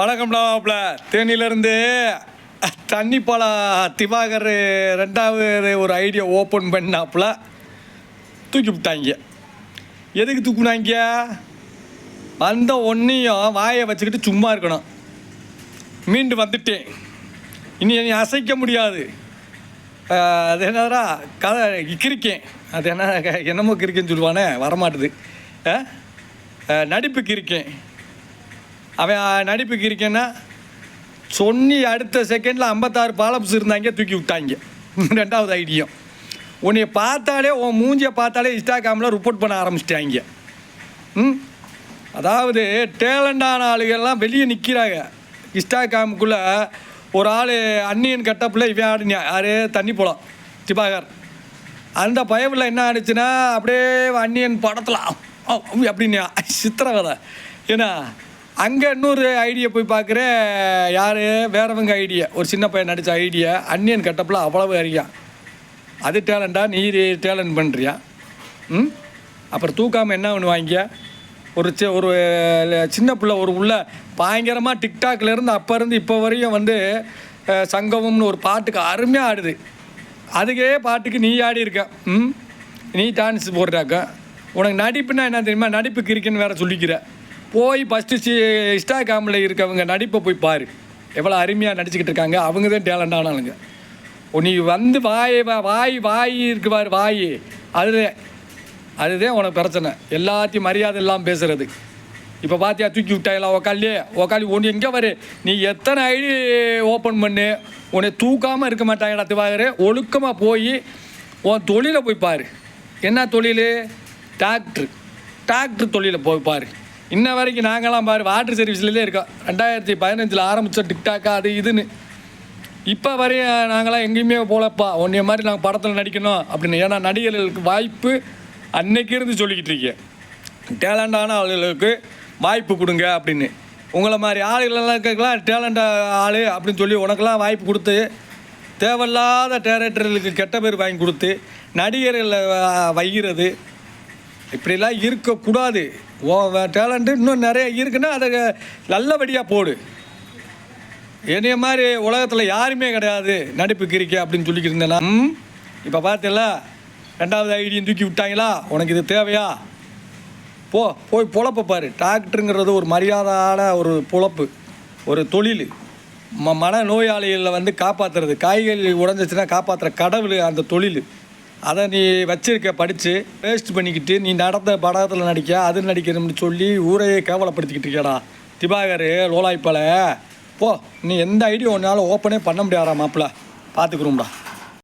வணக்கம்டாப்ல தேனியிலேருந்து தண்ணி பழம் திவாகர் ரெண்டாவது ஒரு ஐடியா ஓப்பன் பண்ணாப்புல. தூக்கி விட்டாங்க எதுக்கு தூக்குனாங்க வந்த ஒன்றையும் வாயை வச்சுக்கிட்டு சும்மா இருக்கணும். மீண்டு வந்துட்டேன். இனி என்னை அசைக்க முடியாது. அது என்னடா கதை கிரிக்கேன் அது என்ன என்னமோ கிரிக்கேன்னு சொல்லுவானே வரமாட்டுது. ஆஹ்? ஆஹ், நடிப்பு கிரிக்கேன் அவன் நடிப்புக்கு நடிப்பு சொன்னி அடுத்த செகண்டில் ஐம்பத்தாறு பாலப்ஸ் இருந்தாங்க தூக்கி விட்டாங்க. ரெண்டாவது ஐடியம் உன்னை பார்த்தாலே உன் மூஞ்சியை பார்த்தாலே இன்ஸ்டாகிராமில் ரிப்போர்ட் பண்ண ஆரம்பிச்சிட்டாங்க. ம்? அதாவது டேலண்டான ஆளுகள்லாம் வெளியே நிற்கிறாங்க இன்ஸ்டாகிராமுக்குள்ளே ஒரு ஆள் அன்னியன் கட்டப்பில் இவன் ஆடினா யாரு? தண்ணி போலாம். திபாகர் அந்த பயவில் என்ன ஆனிச்சுன்னா அப்படியே அன்னியன் படத்தில் அப்படின்னு சித்திரவதை. ஏன்னா அங்கே இன்னொரு ஐடியா போய் பார்க்குறேன் யார்? வேறவங்க ஐடியா ஒரு சின்ன பையன் நடித்த ஐடியா அன்னியன் கட்டப்பில் அவ்வளவு அறியா. அது டேலண்டா நீ டேலண்ட் பண்ணுறியா ம்? அப்புறம் தூக்காமல் என்ன ஒன்று வாங்கிய ஒரு சி ஒரு சின்ன பிள்ளை ஒரு உள்ள பயங்கரமாக டிக்டாக்லேருந்து அப்போ இருந்து இப்போ வரையும் வந்து சங்கமம்னு ஒரு பாட்டுக்கு அருமையாக ஆடுது. அதுக்கே பாட்டுக்கு நீ ஆடி இருக்க. ம்? நீ டான்ஸ் போடுறாக்க. உனக்கு நடிப்புனா என்ன தெரியுமா? நடிப்புக்கு இருக்குன்னு வேறு சொல்லிக்கிற. போய் ஃபஸ்ட்டு சி இன்ஸ்டாகிராமில் இருக்கவங்க நடிப்பை போய் பாரு. எவ்வளோ அருமையாக நடிச்சுக்கிட்டு இருக்காங்க. அவங்க தான் டேலண்ட் ஆனாலுங்க நீ வந்து வாய் வா- வாய் வாய் இருக்குவார் வாய். அதுதான் அதுதான் உனக்கு பிரச்சனை. எல்லாத்தையும் மரியாதை இல்லாமல் பேசுகிறது இப்போ பார்த்தியா தூக்கி விட்டாயெல்லாம் உக்காலே உக்காலி ஒன்று எங்கே வரு? நீ எத்தனை ஐடி ஓப்பன் பண்ணு? உன்னை தூக்காமல் இருக்க மாட்டாங்கடா திவாகர். ஒழுக்கமாக போய் உன் தொழிலை போய் பாரு. என்ன தொழில்? டாக்டர் டாக்டர் தொழிலை போய் பாரு. இன்ன வரைக்கும் நாங்களாம் பாரு வாட்டர் சர்வீஸ்லேயே இருக்கோம். ரெண்டாயிரத்தி பதினஞ்சில் ஆரம்பித்தோம் டிக்டாக்கா அது இதுன்னு. இப்போ வரையும் நாங்களாம் எங்கேயுமே போலப்பா உன்னைய மாதிரி நாங்கள் படத்தில் நடிக்கணும் அப்படின்னு. ஏன்னா நடிகர்களுக்கு வாய்ப்பு அன்னைக்கு இருந்து சொல்லிக்கிட்டு இருக்கேன் டேலண்டான ஆளுகளுக்கு வாய்ப்பு கொடுங்க அப்படின்னு. உங்களை மாதிரி ஆளுகளெல்லாம் டேலண்ட் ஆள் அப்படின்னு சொல்லி உனக்கெல்லாம் வாய்ப்பு கொடுத்து தேவையில்லாத டேரக்டர்களுக்கு கெட்ட பேர் வாங்கி கொடுத்து நடிகர்களை வைகிறது இப்படிலாம் இருக்கக்கூடாது. ஓ டேலண்ட்டு இன்னும் நிறைய இருக்குன்னா அதை நல்லபடியாக போடு. என்னைய மாதிரி உலகத்தில் யாருமே கிடையாது. நடிப்பு கிரிக்க அப்படின்னு சொல்லிக்கிட்டு இருந்தேன்னா இப்போ பார்த்தல ரெண்டாவது ஐடியும் தூக்கி விட்டாங்களா? உனக்கு இது தேவையா? போ போய் பொழப்ப பாரு. டாக்டருங்கிறது ஒரு மரியாதையான ஒரு பொழப்பு ஒரு தொழில். ம மன நோயாளிகளை வந்து காப்பாற்றுறது காய்கறி உடஞ்சிச்சுன்னா காப்பாற்றுற கடவுள் அந்த தொழில். அதை நீ வச்சிருக்க படித்து வேஸ்ட் பண்ணிக்கிட்டு நீ நடந்த படத்தில் நடிக்க அது நடிக்கணும்னு சொல்லி ஊரையே கேவலப்படுத்திக்கிட்டு இருக்கடா திபாகர் லோலாய்ப்பால போ நீ எந்த ஐடியா ஒன்றாலும் ஓப்பனே பண்ண முடியாதா மாப்பிள்ள? பார்த்துக்குறோம்டா